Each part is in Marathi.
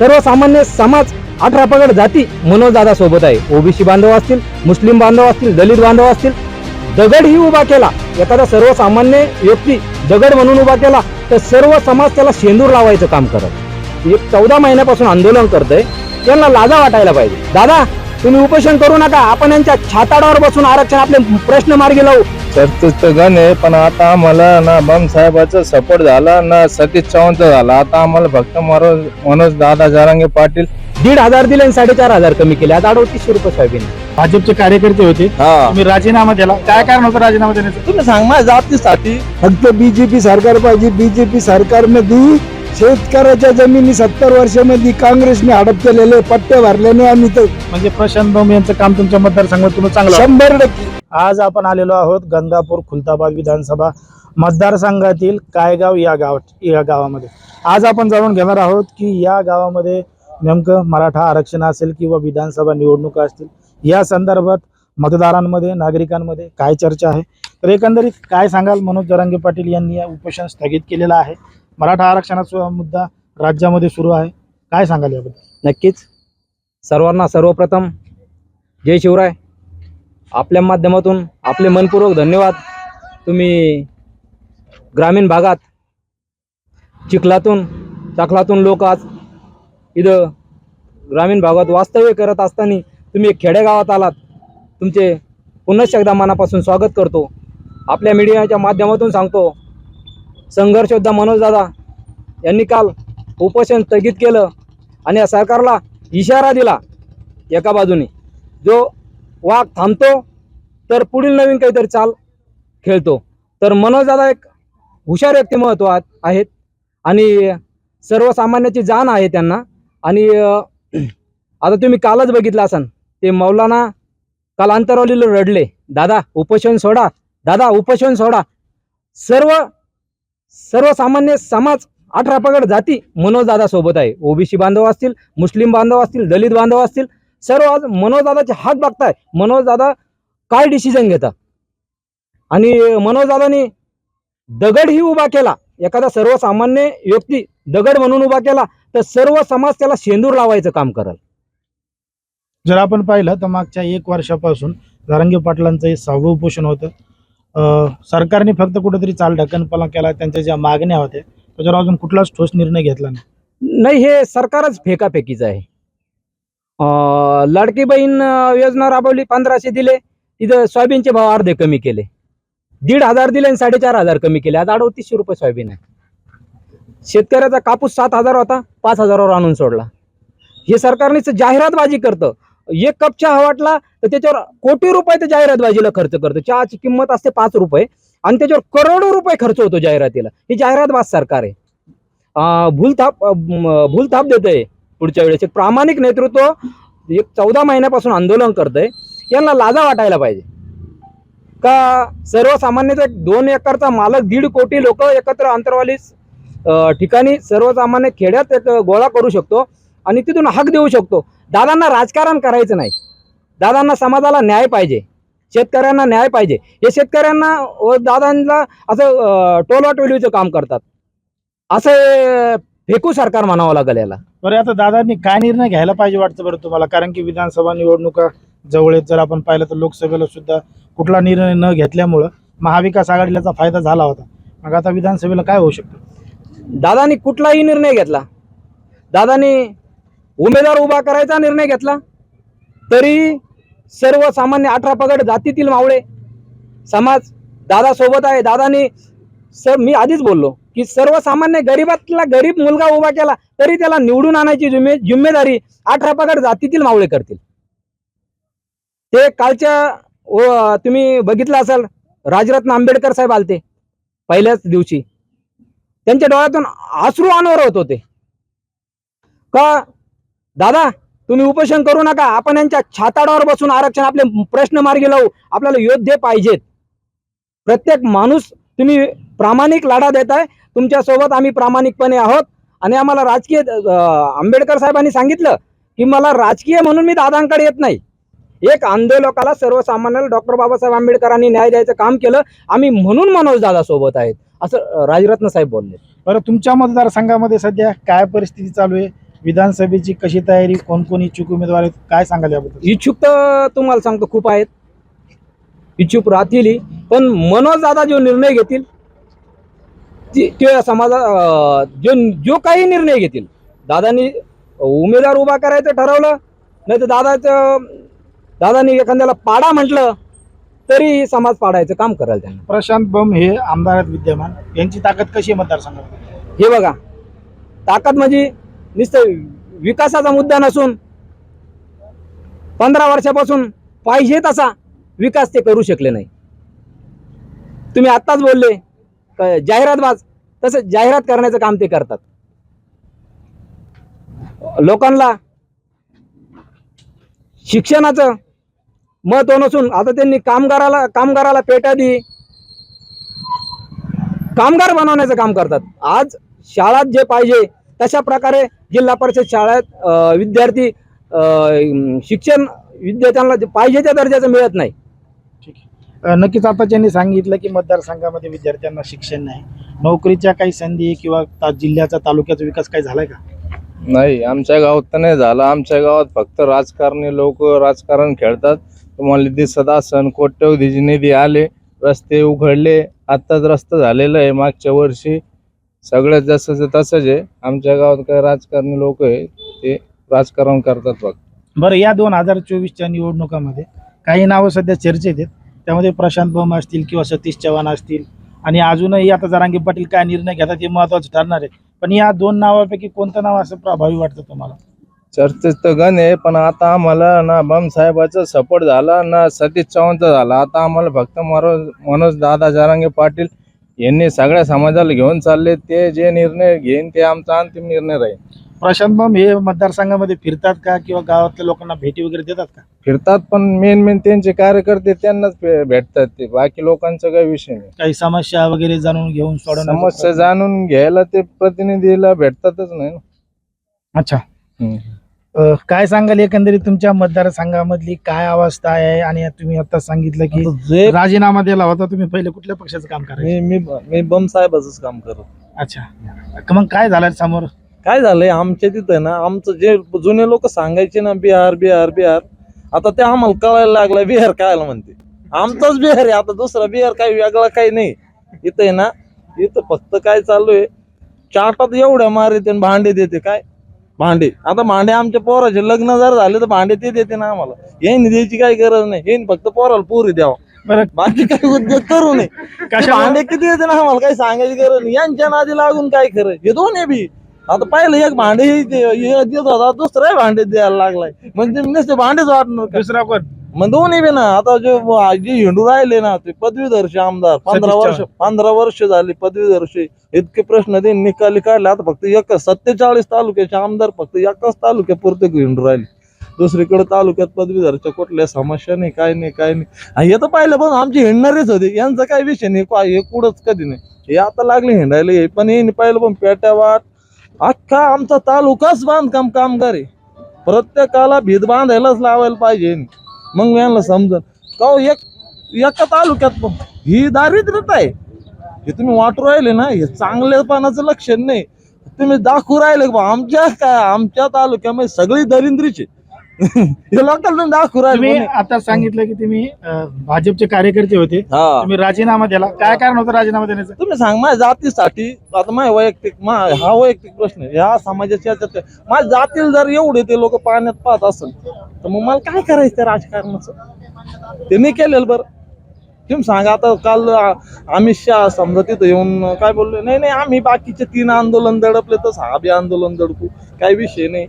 सर्वसामान्य समाज अठरा पगड जाती मनोजदादा सोबत आहे. ओबीसी बांधव असतील मुस्लिम बांधव असतील दलित बांधव असतील दगड ही उभा केला. एखादा सर्वसामान्य व्यक्ती दगड म्हणून उभा केला तर सर्व समाज त्याला शेंदूर लावायचं काम करत. एक चौदा महिन्यापासून आंदोलन करतंय. त्यांना लाजा वाटायला पाहिजे. दादा तुम्ही उपोषण करू नका. आपण यांच्या छाताडावर बसून आरक्षण आपले प्रश्न मार्गी लावू. चर्चेच तर गण आहे पण आता आम्हाला ना बम साहेबाचा सपोर्ट झाला ना सतीश चव्हाणचा झाला. आता आम्हाला फक्त मनोज मनोज दादा जारांगे पाटील. दीड हजार दिले आणि साडेचार हजार कमी केले. आता अडोतीसशे रुपये सोयाबीन. भाजपचे कार्यकर्ते होते. हा. तुम्ही राजीनामा दिला. काय कारण होतं राजीनामा देण्याचं? तुम्ही सांग माझ्या जातीसाठी. फक्त बीजेपी सरकार पाहिजे. बीजेपी सरकारमध्ये शेतकऱ्याच्या जमिनी सत्तर वर्षामध्ये काँग्रेसने हडप केलेले पट्टे भरल्याने आम्ही तर म्हणजे प्रशांत बम यांचं काम तुमच्या मतदारसंघात तुम्ही चांगलं. शंभर टक्के. आज आपण आलेलो आहोत गंगापूर खुलताबाद विधानसभा मतदारसंघातील कायगाव या गाव या गावामध्ये. आज आपण जाणून घेणार आहोत की या गावामध्ये नेमकं मराठा आरक्षण असेल किंवा विधानसभा निवडणुका असतील या संदर्भात मतदारांमध्ये नागरिकांमध्ये काय चर्चा आहे? तर एकंदरीत काय सांगाल? मनोज जरांगे पाटील यांनी या उपोषण स्थगित केलेलं आहे. मराठा आरक्षणाचा मुद्दा राज्यामध्ये सुरू आहे. काय सांगाल याबद्दल? नक्कीच. सर्वांना सर्वप्रथम जय शिवराय. आपल्या माध्यमातून आपले मनपूर्वक धन्यवाद. तुम्ही ग्रामीण भागात चिखलातून चाखलातून लोक आज इथं ग्रामीण भागात वास्तव्य करत असताना तुम्ही खेडेगावात आलात. तुमचे पुन्हा एकदा मनापासून स्वागत करतो. आपल्या मीडियाच्या माध्यमातून सांगतो संघर्ष योद्धा मनोजदादा यांनी काल उपोषण स्थगित केलं आणि या सरकारला इशारा दिला एका बाजूने. जो वाघ थांबतो तर पुढील नवीन काहीतरी चाल खेळतो. तर मनोजदादा एक हुशार व्यक्तिमत्व आ- आहेत आणि सर्वसामान्याची जाण आहे त्यांना. आणि आता तुम्ही कालच बघितलं असाल ते मौलाना काल अंतरावलीला रडले. दादा उपोषण सोडा. दादा उपोषण सोडा. सर्व सर्वसामान्य समाज अठरा पगड जाती मनोजदादा सोबत आहे. ओबीसी बांधव असतील मुस्लिम बांधव असतील दलित बांधव असतील सर्व आज मनोजदादाचे हात बघताय. मनोजदादा काय डिसिजन घेता आणि मनोजदादानी दगडही उभा केला. एखादा सर्वसामान्य व्यक्ती दगड म्हणून उभा केला तर सर्व समाज त्याला शेंदूर लावायचं काम करल. जर आपण पाहिलं तर मागच्या एक वर्षापासून जारंगी पाटलांचं हे सहावं उपोषण होतं. सरकारने फक्त कुठेतरी चाल ढकलपणा केला त्यांच्या ज्या मागण्या होत्या त्याच्यावर अजून कुठलाच ठोस निर्णय घेतला नाही. नाही हे सरकारच फेकाफेकीच आहे. अं, लाडकी बहीण योजना राबवली पंधराशे दिले तिथं सोयाबीनचे भाव अर्धे कमी केले. दीड हजार दिले आणि साडेचार हजार कमी केले. आता अडतीसशे रुपये सोयाबीन आहे. शेतकऱ्याचा कापूस सात हजार होता पाच हजारावर आणून सोडला. हे सरकारने जाहिरातबाजी करतं. एक कप चहा वाटला तर त्याच्यावर कोटी रुपये ते जाहिरातबाजीला खर्च करतो. चहाची किंमत असते पाच रुपये. आणि त्याच्यावर करोडो रुपये खर्च होतो जाहिरातीला. ही जाहिरातबाज सरकार आहे. भूलथाप भूलथाप देत आहे पुढच्या वेळेस. एक प्रामाणिक नेतृत्व एक चौदा महिन्यापासून आंदोलन करतंय. यांना लाजा वाटायला पाहिजे. का सर्वसामान्यचा एक दोन एकरचा मालक दीड कोटी लोक एकत्र अंतरवाली ठिकाणी सर्वसामान्य खेड्यात एक गोळा करू शकतो. आणि तिथून हक देऊ शकतो. दादांना राजकारण करायचं नाही. दादांना समाजाला न्याय पाहिजे. शेतकऱ्यांना न्याय पाहिजे. हे शेतकऱ्यांना व दादांना असं टोलवाटोलीचं काम करतात. असं फेकू सरकार म्हणावं लागेल याला. बरं आता दादांनी काय निर्णय घ्यायला पाहिजे वाटतं बरं तुम्हाला? कारण की विधानसभा निवडणुका जवळ जर आपण पाहिलं तर लोकसभेला सुद्धा कुठला निर्णय न घेतल्यामुळं महाविकास आघाडीला फायदा झाला होता. मग आता विधानसभेला काय होऊ शकतं? दादानी कुठलाही निर्णय घेतला. दादानी उमेदवार उभा करायचा निर्णय घेतला तरी सर्वसामान्य अठरा पगड जातीतील मावळे समाज दादा सोबत आहे. दादानी सर मी आधीच बोललो की सर्वसामान्य गरीबातला गरीब मुलगा उभा केला तरी त्याला निवडून आणायची जिम्मे जिम्मेदारी अठरा पगड जातीतील मावळे करतील. ते कालच्या तुम्ही बघितलं असाल राजरत्न आंबेडकर साहेब आलते पहिल्याच दिवशी. त्यांच्या डोळ्यातून आश्रू अनावर होत होते. का दादा तुम्ही उपोषण करू नका. आपण यांच्या छाताडावर बसून आरक्षण आपले प्रश्न मार्गी लावू. आपल्याला योद्धे पाहिजेत. प्रत्येक माणूस तुम्ही प्रामाणिक लढा देताय. तुमच्यासोबत आम्ही प्रामाणिकपणे आहोत. आणि आम्हाला राजकीय आंबेडकर साहेबांनी सांगितलं की मला राजकीय म्हणून मी दादांकडे येत नाही. एक आंदोलकाला सर्वसामान्याला डॉक्टर बाबासाहेब आंबेडकरांनी न्याय द्यायचं काम केलं. आम्ही म्हणून मनोज दादा सोबत आहेत. असं राजरत्न साहेब बोलले. बरं तुमच्या मतदारसंघामध्ये सध्या काय परिस्थिती चालू आहे? विधानसभेची कशी तयारी कोण कोण इच्छुक उमेदवार आहेत काय सांगाल याबद्दल? इच्छुक तर तुम्हाला सांगतो खूप आहेत. इच्छुक राहतील पण मनोज दादा जो निर्णय घेतील ते- समाजा जो जो काही निर्णय घेतील दादानी उमेदवार उभा करायचं ठरवलं नाही तर दादाचं दादानी एखाद्याला पाडा म्हटलं तरी समाज पाडायचं काम करायला त्यांना. प्रशांत बम हे आमदार विद्यमान यांची ताकद कशी आहे मतदारसंघात? हे बघा ताकद म्हणजे नुसतं विकासाचा मुद्दा नसून पंधरा वर्षापासून पाहिजे तसा विकास ते करू शकले नाही. तुम्ही आत्ताच बोलले जाहिरातबाज तसं जाहिरात करण्याचं काम ते करतात. लोकांना शिक्षणाचं महत्त्व नसून आता त्यांनी कामगाराला कामगाराला पेटा दी कामगार बनवण्याचं काम करतात. आज शाळात जे पाहिजे तशा प्रकारे जिल्हा परिषद शाळेत विद्यार्थी शिक्षण विद्यार्थ्यांना जे पाहिजे त्या दर्जाचं मिळत नाही. नक्कीच आता ज्यांनी सांगितलं की मतदारसंघामध्ये विद्यार्थ्यांना शिक्षण नाही. नोकरीच्या काही संधी किंवा ता- जिल्ह्याचा तालुक्याचा विकास काही झालाय का? नाही आमच्या गावात तर नाही झालं. आमच्या गावात फक्त राजकारणी लोक राजकारण खेळतात. तुम्हाला दिसत असन कोट्यवधीचे निधी आले रस्ते उघडले. आत्ताच रस्ता झालेला आहे मागच्या वर्षी. सगळं जसंच तसंच आहे. आमच्या गावात काय राजकारणी लोक आहे ते राजकारण करतात फक्त बरं या दोन हजार चोवीसच्या निवडणुकामध्ये काही नावं सध्या चर्चेत आहेत. त्यामध्ये प्रशांत बम असतील किंवा सतीश चव्हाण असतील. आणि अजूनही आता जरांगे पाटील काय निर्णय घेतात हे महत्वाचं ठरणार आहे. पण या दोन नावापैकी कोणतं नाव असं प्रभावी वाटतं तुम्हाला? चर्चेत तर गण आहे पण आता आम्हाला ना बम साहेबाचा सपोर्ट झाला ना सतीश चव्हाणचा झाला. आता आम्हाला फक्त मनोज मनोज दादा जारांगे पाटील यांनी सगळ्या समाजाला घेऊन चालले ते जे निर्णय घेईन ते आमचा अंतिम निर्णय राहील. प्रशांत बम हे मतदारसंघामध्ये फिरतात का किंवा गावातल्या लोकांना भेटी वगैरे देतात का? फिरतात पण मेन मेन त्यांचे कार्यकर्ते त्यांनाच भे- भेटतात ते. बाकी लोकांचा काही विषय नाही. काही समस्या वगैरे जाणून घेऊन सोडवण्याचा समस्या जाणून घ्यायला ते प्रतिनिधीला भेटतातच नाही ना. अच्छा. हम्म. अ, काय सांगाल एकंदरीत तुमच्या मतदारसंघामधली काय अवस्था आहे? आणि तुम्ही आता सांगितलं की आता जे राजीनामा दिला होता तुम्ही पहिले कुठल्या पक्षाचं काम करायचं? मी मी मी बम साहेबाच काम करत अच्छा. मग काय झालं समोर? काय झालंय? आमच्या तिथं ना आमचं जे जुने लोक सांगायचे ना बिहार बिहार बिहार आता ते आम्हाला कळायला लागलं बिहार कायला म्हणते. आमचाच बिहार आहे आता दुसरा बिहार काही वेगळा काही नाही. इथं आहे ना इथं फक्त काय चालू आहे? चाटात एवढ्या मार येते आणि भांडे देते काय? भांडे. आता भांडे आमच्या पोराचे लग्न जर झाले तर भांडे ते देते ना आम्हाला. यांनी द्यायची काही गरज नाही. यांनी फक्त पोराला पुरी द्यावा. बरं. बाकी काही उद्योग करू नये. कशा भांडे किती येते ना आम्हाला काही सांगायची गरज नाही. यांच्या नादी लागून काय खरं? हे दोन्ही बी. आता पहिलं एक भांडे हे दे- हे देत होता दुसरा भांडे द्यायला लागलाय. म्हणजे नुसते भांडेच वाटणार का? दुसरा कोण? मग दोन्ही बी ना आता जे जे हिंडू राहिले ना ते पदवीधरचे आमदार पंधरा वर्ष पंधरा वर्ष झाली पदवीधरचे. इतके प्रश्न ते निकाली काढले. आता फक्त एक सत्तेचाळीस तालुक्याचे आमदार फक्त एकाच तालुक्यापुरते हिंडू राहिले. दुसरीकडे तालुक्यात पदवीधरच्या कुठल्या समस्या नाही काय नाही काय नाही. हा, तर पाहिलं पण आमचे हिंडणारेच होते. यांचा काय विषय नाही हे कुठंच कधी नाही. हे आता लागले हिंडायला हे पण हे पाहिलं पण पेट्या वाट. अख्खा आमचा तालुकाच बांधकाम कामगार आहे. प्रत्येकाला भीत बांधायलाच लावायला पाहिजे मग मी यांना समजत का एक एका तालुक्यात पण ही दारिद्र्यता आहे. हे तुम्ही वाटू राहिले ना हे चांगल्यापणाचं लक्षण नाही. तुम्ही दाखवू राहिले बा, आमच्या काय आमच्या तालुक्यामध्ये सगळी दरिद्रीची लोकांना दाखवू तुम्ही म्हणे. आता सांगितलं की तुम्ही अ, भाजपचे कार्यकर्ते होते. हा. तुम्ही राजीनामा दिला. काय कारण होतं राजीनामा देण्याचं? तुम्ही सांग माझ्या जातीसाठी आता माझ्या वैयक्तिक मा हा वैयक्तिक प्रश्न आहे. ह्या समाजाच्या याच्यात आहे. माझ्या जातील जर एवढे ते लोक पाण्यात पाहत असेल तर मग मला काय करायचं त्या राजकारणाचं? ते नाही केलेलं बरं. तुम्ही सांगा आता काल आ- अमित शहा समजा तिथं येऊन काय बोलले? नाही नाही आम्ही बाकीचे तीन आंदोलन दडपले तर हा बी आंदोलन दडपू. काही विषय नाही.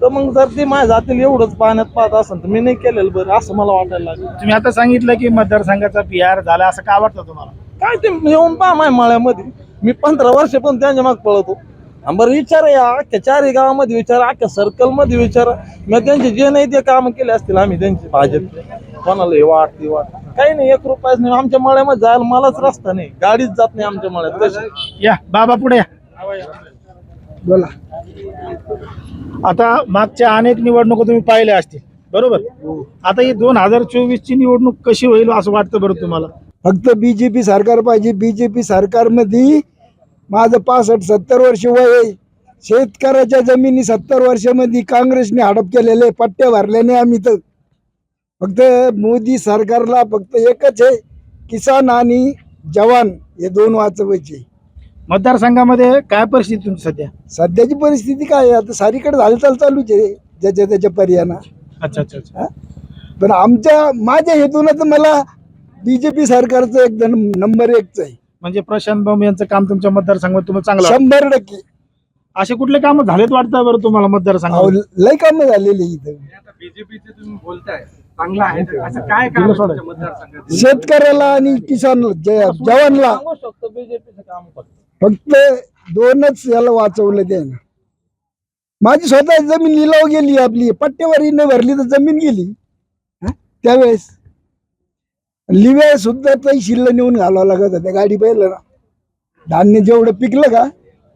तर मग जर ते माझ्या जातील एवढंच पाण्यात पाहत असेल तर मी नाही केलेलं बरं असं मला वाटायला लागलं. तुम्ही आता सांगितलं की मतदारसंघाचा पी आर झाला असं का वाटतं तुम्हाला? काय ते येऊन पहा माझ्या मळ्यामध्ये. मी पंधरा वर्ष पण त्यांच्या माग पळतो. आणि बरं विचार या अख्ख्या चारही गावामध्ये विचारा अख्ख्या सर्कलमध्ये विचारा. मी त्यांचे जे नाही ते काम केले असतील आम्ही त्यांचे भाजप. कोणाला हे वाट ती वाट काही नाही एक रुपयाच नाही. आमच्या मळ्यामध्ये जायला मलाच रस्ता नाही. गाडीच जात नाही आमच्या मळ्यात. या बाबा पुढे या. बोला. आता मागच्या अनेक निवडणुका तुम्ही पाहिल्या असतील. बरोबर? आता ही दोन हजार चोवीस ची निवडणूक कशी होईल असं वाटतं बरं तुम्हाला? फक्त बीजेपी सरकार पाहिजे. बीजेपी सरकारमध्ये माझं पासष्ट सत्तर वर्ष वय आहे. शेतकऱ्याच्या जमिनी सत्तर वर्षामध्ये काँग्रेसने हडप केलेले पट्टे भरल्याने आम्ही तर फक्त मोदी सरकारला फक्त एकच आहे किसान आणि जवान हे दोन वाचवायचे. मतदारसंघामध्ये काय परिस्थिती तुमची सध्या? सध्याची परिस्थिती काय आहे? आता सारीकडे हालचाल चालूच आहे ज्याच्या त्याच्या पर्यायानं. अच्छा अच्छा अच्छा. पण आमच्या माझ्या हेतूनच मला बीजेपी सरकारचं एकदम नंबर एकच आहे. म्हणजे प्रशांत भाऊ यांचं काम तुमच्या मतदारसंघात तुम्हाला चांगलं वाटतं. शंभर टक्के. असे कुठले काम झालेत वाटतं बरं तुम्हाला अहो, मतदारसंघात लय कामं झालेली इथं बीजेपीचे तुम्ही बोलताय. चांगला आहे. असं काय दिलं सोडा. शेतकऱ्याला आणि किसान जवानला. सांगू शकतो बीजेपीचं काम फक्त. फक्त दोनच याला वाचवलं त्यानं. माझी स्वतः जमीन लिलाव गेली आपली पट्टेवारी न भरली तर जमीन गेली? त्यावेळेस लिव्या सुद्धा काही शिल्ल नेऊन घालावं लागत होत्या गाडी बैल धान्य जेवढं पिकलं का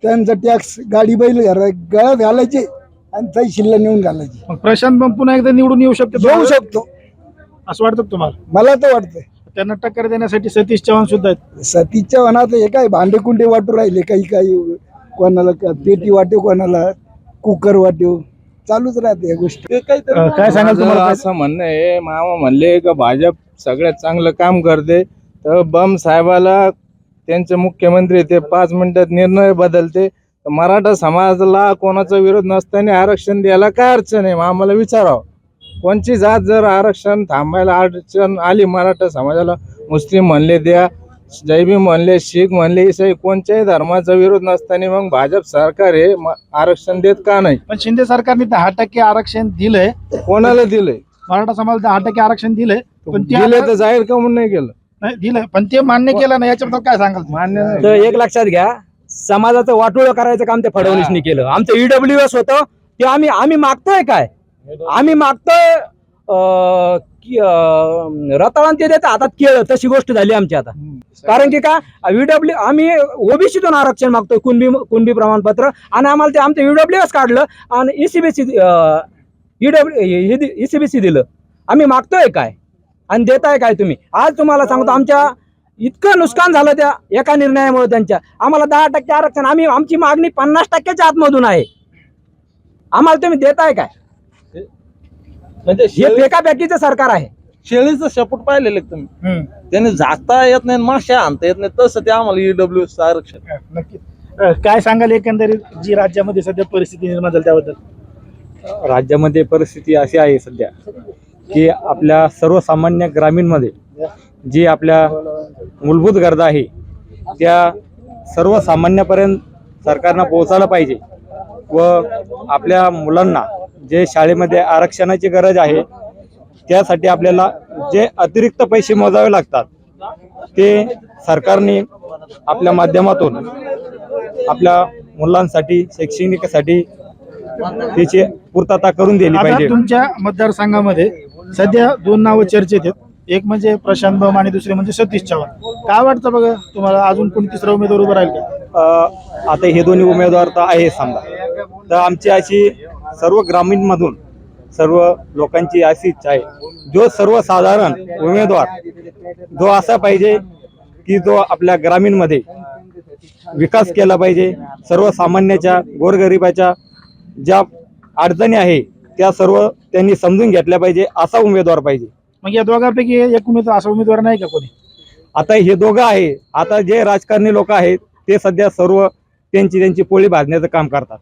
त्यांचा टॅक्स गाडी बैल गळ्यात घालायचे आणि काही शिल्ल नेऊन घालायचे. प्रशांत भाऊ पुन्हा एकदा निवडून येऊ शकते येऊ शकतो. असं वाटतं तुम्हाला? मला तर वाटतंय. त्यांना टक्कर देण्यासाठी सतीश चव्हाण सुद्धा आहेत. सतीच्या वनात हे काय भांडे कुंडे वाटू राहिले काही काही कोणाला क- पेटी वाटेव कोणाला कुकर वाटेव चालूच राहते या गोष्टी. अं, काय सांगाल माझं तुम्हाला? काय- असं म्हणणं आहे मामा म्हणले का भाजप सगळ्यात चांगलं काम करते तर बम साहेबाला त्यांचे मुख्यमंत्री ते पाच मिनिटात निर्णय बदलते. तर मराठा समाजाला कोणाचा विरोध नसताना आरक्षण द्यायला काय अडचण आहे? मग आम्हाला विचारावं. कोणची जात जर आरक्षण थांबायला अडचण आली मराठा समाजाला मुस्लिम म्हणले द्या जैबी म्हणले शीख म्हणले इसाई कोणत्याही धर्माचा विरोध नसताना मग भाजप सरकार हे म- आरक्षण देत का नाही? पण शिंदे सरकारने दहा टक्के आरक्षण दिलंय. कोणाला दिलंय? मराठा समाज दहा टक्के आरक्षण दिलंय. पण ते दिले आता- तर जाहीर का म्हणून नाही केलं? नाही, दिलंय. पण ते मान्य केलं नाही याच्याबद्दल काय सांगाल तुम्ही? मान्य नाही. तर एक लक्षात घ्या समाजाचं वाटोळं करायचं काम ते फडणवीसनी केलं. आमचं ईडब्ल्यू एस होतं ते आम्ही आम्ही मागतोय काय? आम्ही मागतोय ते देतं हातात केळ तशी गोष्ट झाली आमची आता. कारण की का व्हीडब्ल्यू आम्ही ओबीसीतून आरक्षण मागतोय कुणबी कुणबी प्रमाणपत्र आणि आम्हाला ते आमचं ईडब्ल्यू एस काढलं आणि ईसीबीसी ईडब्ल्यू ईसीबीसी दिलं. आम्ही मागतोय काय? आणि देताय काय तुम्ही? आज तुम्हाला सांगतो आमच्या इतकं नुकसान झालं त्या एका निर्णयामुळे त्यांच्या. आम्हाला दहा टक्के आरक्षण आम्ही आमची मागणी पन्नास टक्क्याच्या आतमधून आहे. आम्हाला तुम्ही देताय काय? म्हणजे हे शेळी- फेकाफेकीचं सरकार आहे. शेळीचं शेपूट पाहिलेलं तुम्ही. त्याने झाकता येत नाही माश्या आणता येत नाही. तसं ते आम्हाला E ईडब्ल्यू आरक्षण. नक्की. काय सांगाल एकंदरीत जी राज्यामध्ये सध्या परिस्थिती निर्माण झाली त्याबद्दल? राज्यामध्ये परिस्थिती अशी आहे सध्या की आपल्या सर्वसामान्य ग्रामीणमध्ये जी आपल्या मूलभूत गरजा आहे त्या सर्वसामान्यापर्यंत सरकारनं पोहोचायला पाहिजे व आपल्या मुलांना जे शाळेमध्ये आरक्षणाची गरज आहे त्यासाठी आपल्याला जे अतिरिक्त पैसे मोजावे लागतात ते सरकारने आपल्या माध्यमातून आपल्या मुलांसाठी शैक्षणिकसाठी त्याची पूर्तता करून दिली पाहिजे. तुमच्या मतदारसंघामध्ये सध्या दोन नावं चर्चेत आहेत. एक म्हणजे प्रशांत बम आणि दुसरे म्हणजे सतीश चव्हाण. काय वाटतं बघा तुम्हाला? अजून कोणी तिसरा उमेदवार उभा राहील का? आता हे दोन्ही उमेदवार तर आहे समजा. तर आमची अशी सर्व ग्रामीणमधून सर्व लोकांची अशी इच्छा आहे. जो सर्वसाधारण उमेदवार जो असा पाहिजे की जो आपल्या ग्रामीणमध्ये विकास केला पाहिजे सर्वसामान्याच्या गोरगरिबाच्या ज्या अडचणी आहे त्या सर्व त्यांनी समजून घेतल्या पाहिजे असा उमेदवार पाहिजे. मग या दोघांपैकी एक उमेदवार असा उमेदवार नाही का कोणी? आता हे दोघं आहे. आता जे राजकारणी लोक आहेत ते सध्या सर्व त्यांची त्यांची पोळी भाजण्याचं काम करतात.